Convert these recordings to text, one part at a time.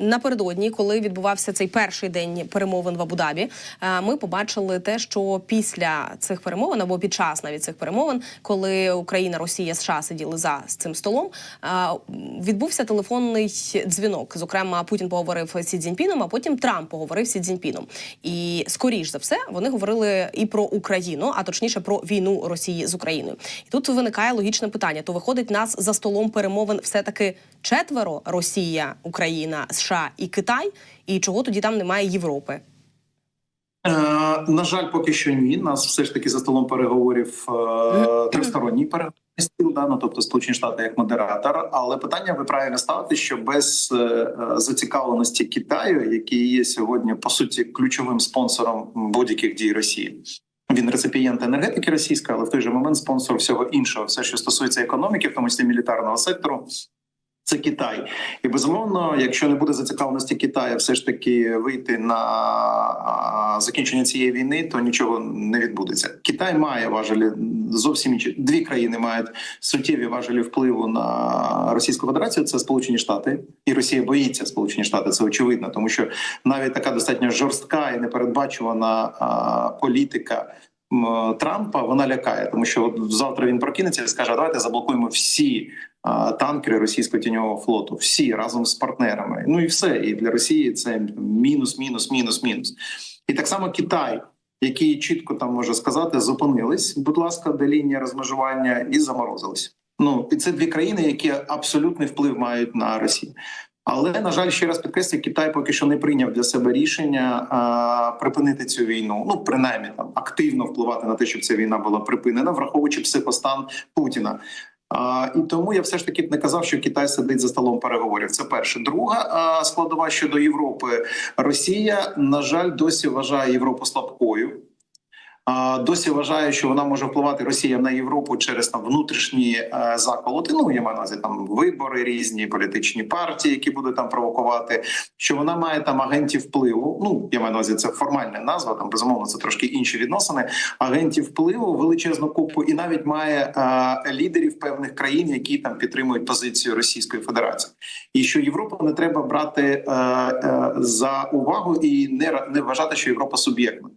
Напередодні, коли відбувався цей перший день перемовин в Абу-Дабі, е, ми побачили те, що після цих перемовин або під час навіть цих перемовин, коли Україна, Росія, США сиділи за цим столом, е, відбувся телефонний дзвінок. Зокрема, Путін поговорив з Сі Цзіньпіном, а потім Трамп поговорив з Сі Цзіньпіном. І скоріш за все вони говорили і про Україну, а точніше про війну Росії з Україною. І тут виникає логічне питання: то виходить нас за столом перемовин все таки четверо: Росія, Україна, США і Китай. І чого тоді там немає Європи? Е, на жаль, поки що ні. Нас все ж таки за столом переговорів е, тристоронній переговорний стіл, да, ну, тобто Сполучені Штати як модератор. Але питання ви правильно ставите, що без е, зацікавленості Китаю, який є сьогодні по суті ключовим спонсором будь-яких дій Росії. Він реципієнт енергетики російської, але в той же момент спонсор всього іншого, все, що стосується економіки, в тому числі мілітарного сектору. Це Китай, і безумовно, якщо не буде зацікавленості Китаю, все ж таки вийти на закінчення цієї війни, то нічого не відбудеться. Китай має важелі зовсім інші. Дві країни мають суттєві важелі впливу на Російську Федерацію. Це Сполучені Штати, і Росія боїться Сполучені Штати. Це очевидно, тому що навіть така достатньо жорстка і непередбачувана політика. Трампа вона лякає, тому що от завтра він прокинеться і скаже: давайте заблокуємо всі танкери російського тіньового флоту, всі разом з партнерами. Ну і все. І для Росії це мінус, мінус, мінус, мінус. І так само Китай, який чітко там може сказати, зупинились, будь ласка, до лінії розмежування і заморозились. Ну і це дві країни, які абсолютний вплив мають на Росію. Але на жаль, ще раз підкреслюю, Китай поки що не прийняв для себе рішення а, припинити цю війну. Ну принаймні там активно впливати на те, щоб ця війна була припинена, враховуючи психостан Путіна. А, і тому я все ж таки не казав, що Китай сидить за столом переговорів. Це перше. Друга а, складова щодо Європи. Росія на жаль досі вважає Європу слабкою. Досі вважає, що вона може впливати Росія на Європу через там внутрішні е, заколоти. Ну я маю на увазі там вибори різні, політичні партії, які будуть там провокувати. Що вона має там агентів впливу. Ну я маю на увазі, це формальна назва. Там безумовно це трошки інші відносини. Агентів впливу величезну купу, і навіть має е, лідерів певних країн, які там підтримують позицію Російської Федерації, і що Європу не треба брати е, е, за увагу і не, не вважати, що Європа суб'єктна.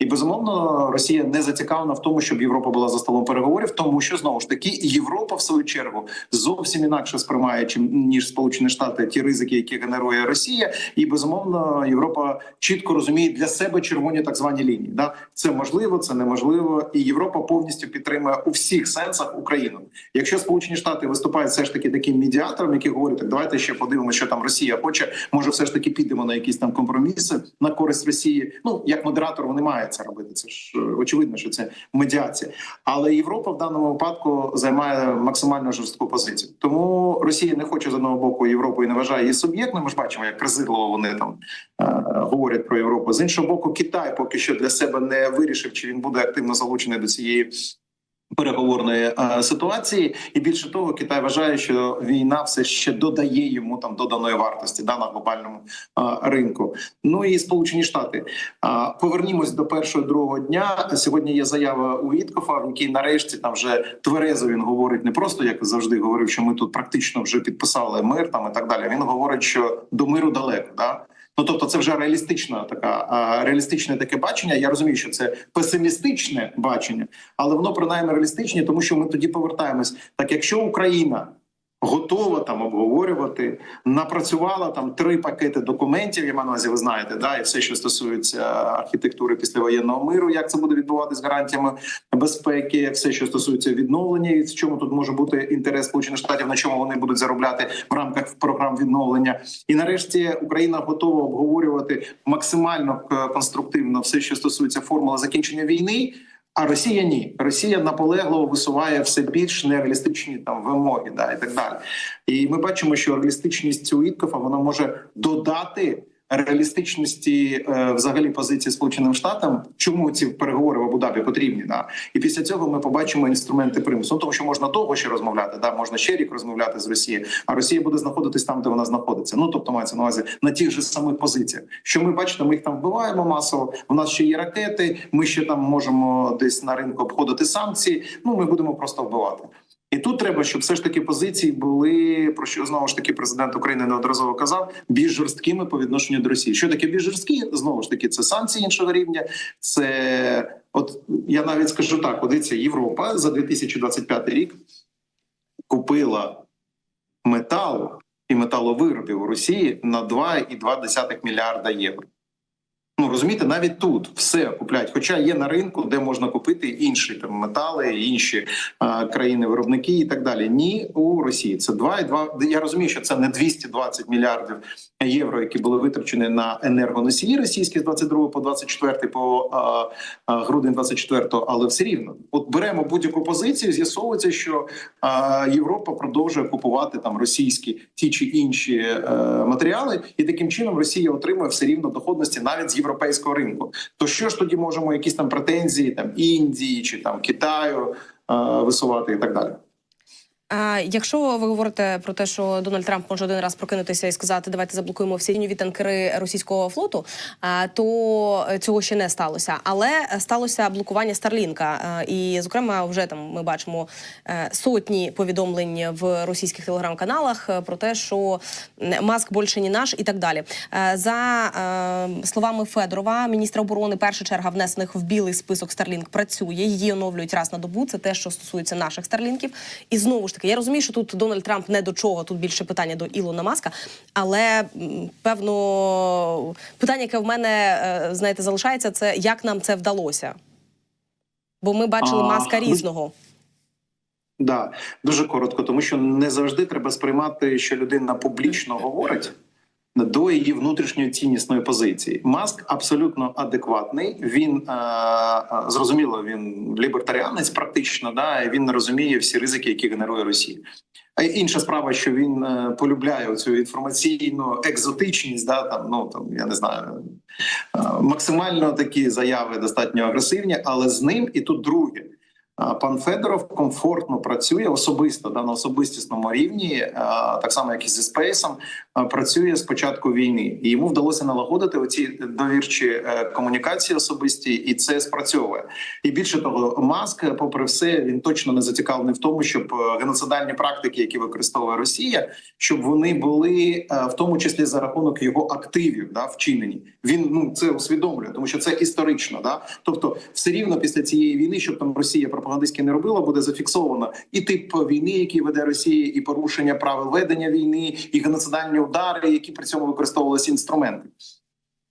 І безумовно Росія не зацікавлена в тому, щоб Європа була за столом переговорів, тому що знову ж таки Європа в свою чергу зовсім інакше сприймає, чим ніж Сполучені Штати ті ризики, які генерує Росія, і безумовно Європа чітко розуміє для себе червоні так звані лінії. Да, це можливо, це неможливо, і Європа повністю підтримує у всіх сенсах Україну. Якщо Сполучені Штати виступають все ж таки таким медіатором, який говорить, так давайте ще подивимося, що там Росія хоче. Може, все ж таки підемо на якісь там компроміси на користь Росії. Ну як модератор, вони мають це робити. Це ж е, очевидно, що це медіація. Але Європа в даному випадку займає максимально жорстку позицію. Тому Росія не хоче з одного боку Європу і не вважає її суб'єктним. Ми ж бачимо, як презирливо вони там е, говорять про Європу. З іншого боку, Китай поки що для себе не вирішив, чи він буде активно залучений до цієї. Переговорної е, ситуації, і більше того, Китай вважає, що війна все ще додає йому там доданої вартості да, на глобальному е, ринку. Ну і Сполучені Штати. А, Повернімось до першого другого дня. Сьогодні є заява у Віткофа, в якій нарешті там вже тверезо він говорить не просто як завжди говорив, що ми тут практично вже підписали мир там і так далі. Він говорить, що до миру далеко. Да? Ну тобто, це вже реалістична така реалістичне таке бачення. Я розумію, що це песимістичне бачення, але воно принаймні реалістичне, тому що ми тоді повертаємось. Так, якщо Україна готова там обговорювати, напрацювала там три пакети документів. Я маю на увазі, ви знаєте, да, і все, що стосується архітектури післявоєнного миру, як це буде відбуватися з гарантіями безпеки, все, що стосується відновлення, і в чому тут може бути інтерес Сполучених Штатів, на чому вони будуть заробляти в рамках програм відновлення. І нарешті Україна готова обговорювати максимально конструктивно все, що стосується формули закінчення війни. А Росія ні. Росія наполегливо висуває все більш нереалістичні там вимоги, да і так далі. І ми бачимо, що реалістичність у Іткофа вона може додати реалістичності е, взагалі позиції Сполученим Штатам, чому ці переговори в Абу-Дабі потрібні. Да? І після цього ми побачимо інструменти примусу. Ну, тому що можна довго ще розмовляти, да можна ще рік розмовляти з Росією, а Росія буде знаходитись там, де вона знаходиться. Ну тобто мається на увазі на тих же самих позиціях. Що ми бачите, ми їх там вбиваємо масово. У нас ще є ракети. Ми ще там можемо десь на ринку обходити санкції. Ну ми будемо просто вбивати. І тут треба, щоб все ж таки позиції були про що знову ж таки президент України неодноразово казав більш жорсткими по відношенню до Росії. Що таке більш жорсткі? Знову ж таки, це санкції іншого рівня. Це от я навіть скажу так: дивіться, Європа за 2025 рік купила метал і металовиробів у Росії на 2,2 мільярда євро. Ну розумієте, навіть тут все купляють. Хоча є на ринку, де можна купити інші там метали, інші а, країни-виробники і так далі. Ні, у Росії це 2,2. Я розумію, що це не 220 мільярдів євро, які були витрачені на енергоносії російські з 22 по 24 по а, а, грудень 24, але все рівно, от беремо будь-яку позицію, з'ясовується, що а, Європа продовжує купувати там російські ті чи інші е, матеріали, і таким чином Росія отримує все рівно доходності навіть з європейського ринку. То що ж тоді можемо якісь там претензії там Індії чи там Китаю е, висувати і так далі? Якщо ви говорите про те, що Дональд Трамп може один раз прокинутися і сказати, давайте заблокуємо всі тіньові танкери російського флоту, то цього ще не сталося. Але сталося блокування Старлінка. І, зокрема, вже там ми бачимо е, сотні повідомлень в російських телеграм-каналах е, про те, що Маск більше не наш і так далі. Е, За словами Федорова, міністра оборони, перша черга внесених в білий список Старлінк працює. Її оновлюють раз на добу. Це те, що стосується наших старлінків. І знову ж таки, я розумію, що тут Дональд Трамп не до чого, тут більше питання до Ілона Маска. Але певно питання, яке в мене е, знаєте, залишається, це як нам це вдалося. Бо ми бачили А, маска різного. Да, дуже коротко, тому що не завжди треба сприймати, що людина публічно говорить до її внутрішньої ціннісної позиції. Маск абсолютно адекватний. Він е, е, зрозуміло, він лібертаріанець, практично, да, і він не розуміє всі ризики, які генерує Росія. А інша справа, що він е, полюбляє цю інформаційну екзотичність, да там ну там я не знаю, максимально такі заяви достатньо агресивні, але з ним і тут друге. Пан Федоров комфортно працює особисто да, на особистісному рівні, так само як і зі спейсом, працює з початку війни, і йому вдалося налагодити оці довірчі е, комунікації особисті, і це спрацьовує. І більше того, маск, попри все, він точно не зацікавлений в тому, щоб е, геноцидальні практики, які використовує Росія, щоб вони були е, в тому числі за рахунок його активів, да, вчинені. Він ну це усвідомлює, тому що це історично. Да, тобто, все рівно після цієї війни, щоб там Росія пропагандистськи не робила, буде зафіксовано і тип війни, який веде Росія, і порушення правил ведення війни, і геноцидальні удари, які при цьому використовувалися інструменти.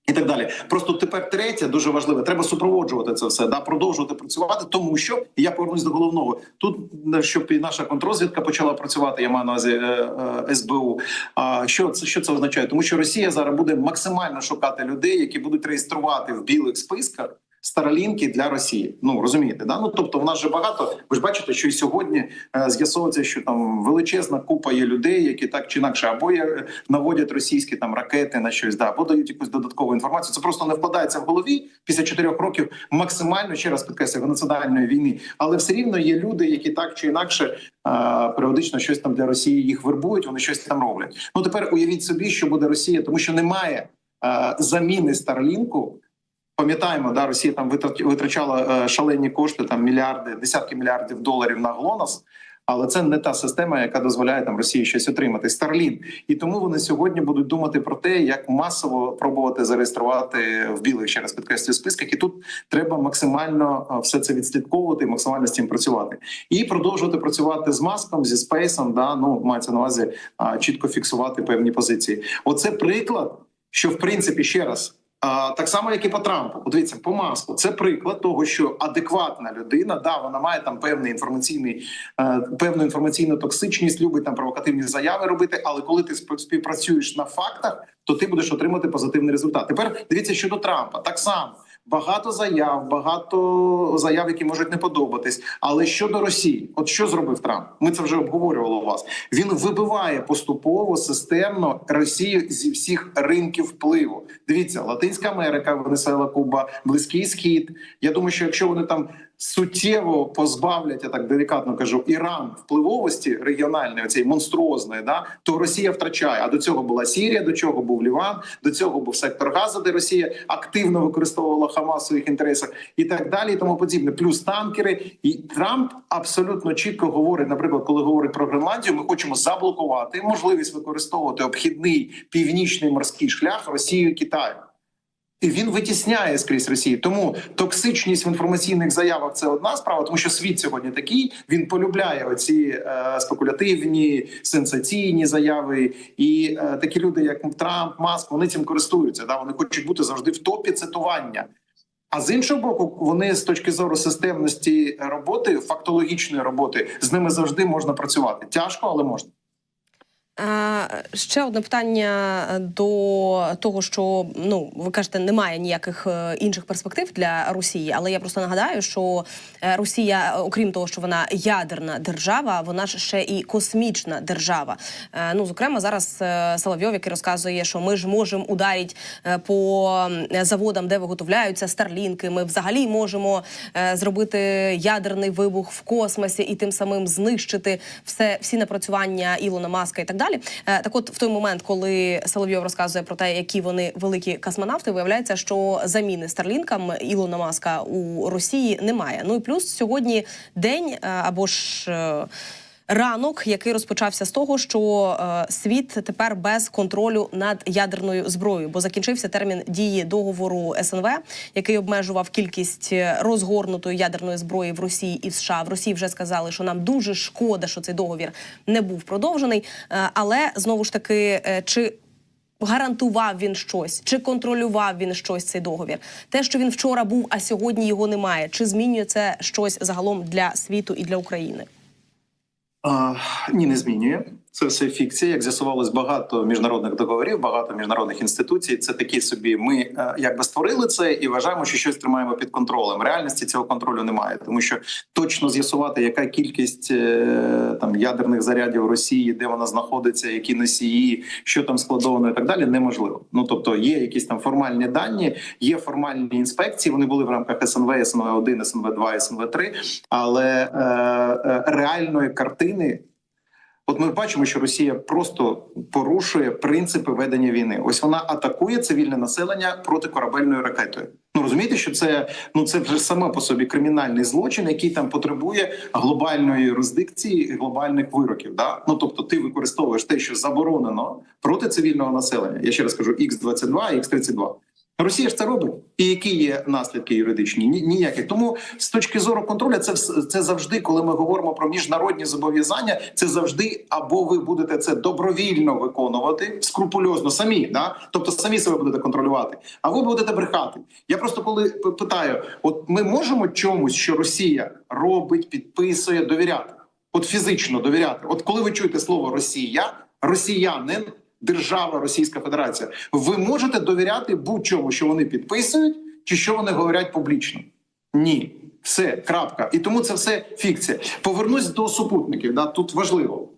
І так далі, просто тепер третє дуже важливе. Треба супроводжувати це все, да продовжувати працювати, тому що я повернусь до головного тут, щоб і наша контрозвідка почала працювати. Я маю на увазі е, е, СБУ. А що це що це означає? Тому що Росія зараз буде максимально шукати людей, які будуть реєструвати в білих списках. Старолінки для Росії, ну розумієте, да ну тобто в нас же багато. Ви ж бачите, що і сьогодні е, з'ясовується, що там величезна купа є людей, які так чи інакше або є, е, наводять російські там ракети на щось, да, або дають якусь додаткову інформацію. Це просто не вкладається в голові після чотирьох років максимально ще раз підкреслю геноцидальної війни. Але все рівно є люди, які так чи інакше е, періодично щось там для Росії їх вербують. Вони щось там роблять. Ну тепер уявіть собі, що буде Росія, тому що немає е, заміни Старлінку. Пам'ятаємо, да, Росія там витрач- витрачала е, шалені кошти, там мільярди, десятки мільярдів доларів на ГЛОНАС, але це не та система, яка дозволяє там Росії щось отримати. Starlink. І тому вони сьогодні будуть думати про те, як масово пробувати зареєструвати в білих ще раз підкреслюю списках. І тут треба максимально е, все це відслідковувати, максимально з цим працювати, і продовжувати працювати з маском, зі спейсом. Да, ну мається на увазі чітко фіксувати певні позиції. Оце приклад, що в принципі ще раз. Так само, як і по Трампу, подивіться по маску. Це приклад того, що адекватна людина, да, вона має там певний інформаційний, е, певну інформаційну токсичність, любить там провокативні заяви робити. Але коли ти спів- співпрацюєш на фактах, то ти будеш отримати позитивний результат. Тепер дивіться щодо Трампа. Так само багато заяв, багато заяв, які можуть не подобатись. Але щодо Росії, от що зробив Трамп? Ми це вже обговорювали у вас. Він вибиває поступово системно Росію зі всіх ринків впливу. Дивіться, Латинська Америка, Венесуела, Куба, Близький Схід. Я думаю, що якщо вони там суттєво позбавлять, я так делікатно кажу, Іран впливовості регіональної, цієї монструозної, да то Росія втрачає. А до цього була Сірія, до цього був Ліван, до цього був сектор Газа, де Росія активно використовувала Хамас в своїх інтересах, і так далі, і тому подібне. Плюс танкери. І Трамп абсолютно чітко говорить, наприклад, коли говорить про Гренландію, ми хочемо заблокувати можливість використовувати обхідний північний морський шлях Росією і Китаю. І він витісняє скрізь Росію. Тому токсичність в інформаційних заявах це одна справа, тому що світ сьогодні такий. Він полюбляє оці е, спекулятивні, сенсаційні заяви. І е, такі люди, як Трамп, Маск, вони цим користуються. Да? Вони хочуть бути завжди в топі цитування. А з іншого боку, вони з точки зору системності роботи, фактологічної роботи, з ними завжди можна працювати. Тяжко, але можна. Ще одне питання до того, що ну ви кажете, немає ніяких е, інших перспектив для Росії, але я просто нагадаю, що е, Росія, е, окрім того, що вона ядерна держава, вона ж ще і космічна держава. Ну, зокрема, зараз Соловйов, який розказує, що ми ж можемо ударити по заводам, де виготовляються старлінки. Ми взагалі можемо зробити ядерний вибух в космосі і тим самим знищити все всі напрацювання Ілона Маска і так далі. Е, Так, от в той момент, коли Соловйов розказує про те, які вони великі космонавти, виявляється, що заміни старлінкам Ілона Маска у Росії немає. Ну і плюс сьогодні день е, або ж. Ранок, який розпочався з того, що е, світ тепер без контролю над ядерною зброєю, бо закінчився термін дії договору СНВ, який обмежував кількість е, розгорнутої ядерної зброї в Росії і в США. В Росії вже сказали, що нам дуже шкода, що цей договір не був продовжений. Е, але знову ж таки, чи гарантував він щось, чи контролював він щось цей договір? Те, що він вчора був, а сьогодні його немає, чи змінює це щось загалом для світу і для України? Ні, не змінює. Це все фікція. Як з'ясувалось, багато міжнародних договорів, багато міжнародних інституцій. Це такі собі. Ми е, якби створили це і вважаємо, що щось тримаємо під контролем. Реальності цього контролю немає, тому що точно з'ясувати, яка кількість е, там ядерних зарядів Росії, де вона знаходиться, які носії, що там складовано, і так далі, неможливо. Ну тобто, є якісь там формальні дані, є формальні інспекції. Вони були в рамках СНВ, СНВ 1 СНВ 2 СНВ 3 але е, е, реальної картини. От ми бачимо, що Росія просто порушує принципи ведення війни. Ось вона атакує цивільне населення протикорабельною ракетою. Ну розумієте, що це ну це вже саме по собі кримінальний злочин, який там потребує глобальної юрисдикції, глобальних вироків. Да? Ну тобто, ти використовуєш те, що заборонено проти цивільного населення. Я ще раз кажу: x 22 x 32 Росія ж це робить, і які є наслідки юридичні? Ні, ніякі. Тому з точки зору контролю, це це завжди, коли ми говоримо про міжнародні зобов'язання, це завжди або ви будете це добровільно виконувати скрупульозно самі, да тобто самі себе будете контролювати, а ви будете брехати. Я просто коли питаю: от ми можемо чомусь, що Росія робить, підписує, довіряти, от фізично довіряти. От коли ви чуєте слово Росія, росіянин. Держава Російська Федерація. Ви можете довіряти будь-чому, що вони підписують, чи що вони говорять публічно? Ні, все крапка. І тому це все фікція. Повернусь до супутників. Да, тут важливо.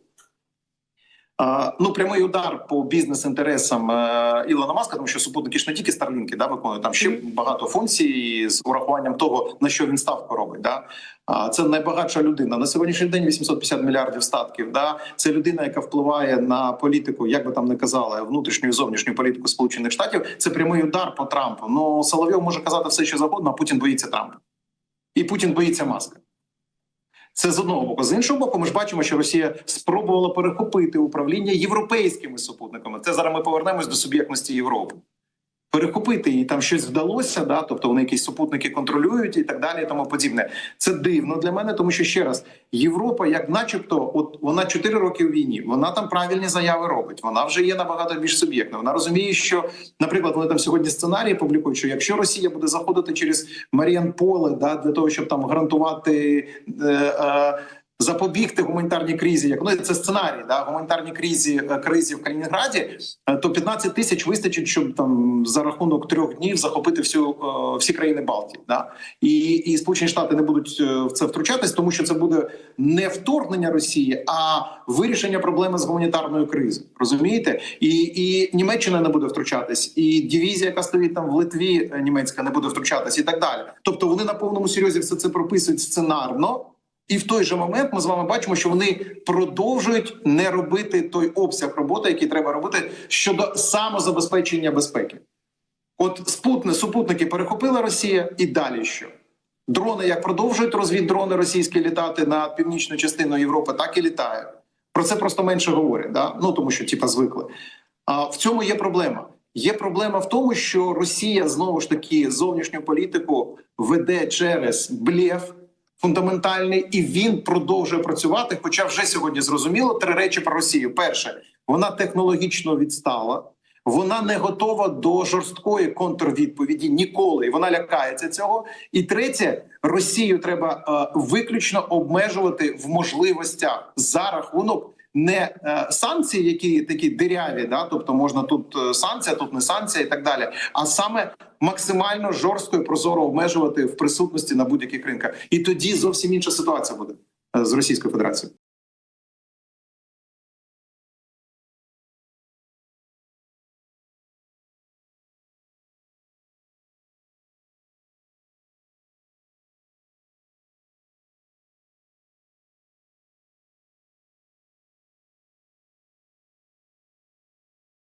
Ну, прямий удар по бізнес-інтересам е, Ілона Маска, тому що супутники ж не тільки старлінки да, виконують там ще багато функцій з урахуванням того, на що він ставку робить. Да? Це найбагатша людина на сьогоднішній день 850 мільярдів статків. Да? Це людина, яка впливає на політику, як би там не казали, внутрішню і зовнішню політику Сполучених Штатів. Це прямий удар по Трампу. Ну Соловйов може казати все, що завгодно, а Путін боїться Трампа. І Путін боїться маска. Це з одного боку. З іншого боку, ми ж бачимо, що Росія спробувала перехопити управління європейськими супутниками. Це зараз ми повернемось до суб'єктності Європи. Перехопити і там щось вдалося, да, тобто вони якісь супутники контролюють і так далі, і тому подібне. Це дивно для мене, тому що ще раз Європа, як, начебто, от вона 4 роки в війні, вона там правильні заяви робить. Вона вже є набагато більш суб'єктна. Вона розуміє, що, наприклад, вони там сьогодні сценарії публікують, що якщо Росія буде заходити через Маріанполе, да, для того, щоб там гарантувати. Е, е, запобігти гуманітарній кризі, як ну це сценарій, да гуманітарній кризі е, кризі в Калінінграді, е, то 15 тисяч вистачить, щоб там за рахунок трьох днів захопити всю е, всі країни Балтії. Да? І, і Сполучені Штати не будуть в це втручатись, тому що це буде не вторгнення Росії, а вирішення проблеми з гуманітарною кризою. Розумієте? І, і Німеччина не буде втручатись, і дивізія, яка стоїть там в Литві, німецька, не буде втручатись, і так далі. Тобто вони на повному серйозі все це прописують сценарно. І в той же момент ми з вами бачимо, що вони продовжують не робити той обсяг роботи, який треба робити щодо самозабезпечення безпеки. От спутни, супутники перехопила Росія, і далі що? Дрони як продовжують розвіддрони російські літати на північну частину Європи, так і літають. Про це просто менше говорять, да? ну тому що типа звикли. А в цьому є проблема. Є проблема в тому, що Росія знову ж таки зовнішню політику веде через блєф фундаментальний, і він продовжує працювати. Хоча вже сьогодні зрозуміло три речі про Росію: перше, вона технологічно відстала. Вона не готова до жорсткої контрвідповіді ніколи, і вона лякається цього. І третє, Росію треба е, виключно обмежувати в можливостях за рахунок не е, санкцій, які такі диряві, да, тобто можна тут е, санкція, тут не санкція, і так далі. А саме максимально жорстко і прозоро обмежувати в присутності на будь-яких ринках. І тоді зовсім інша ситуація буде е, з Російською Федерацією.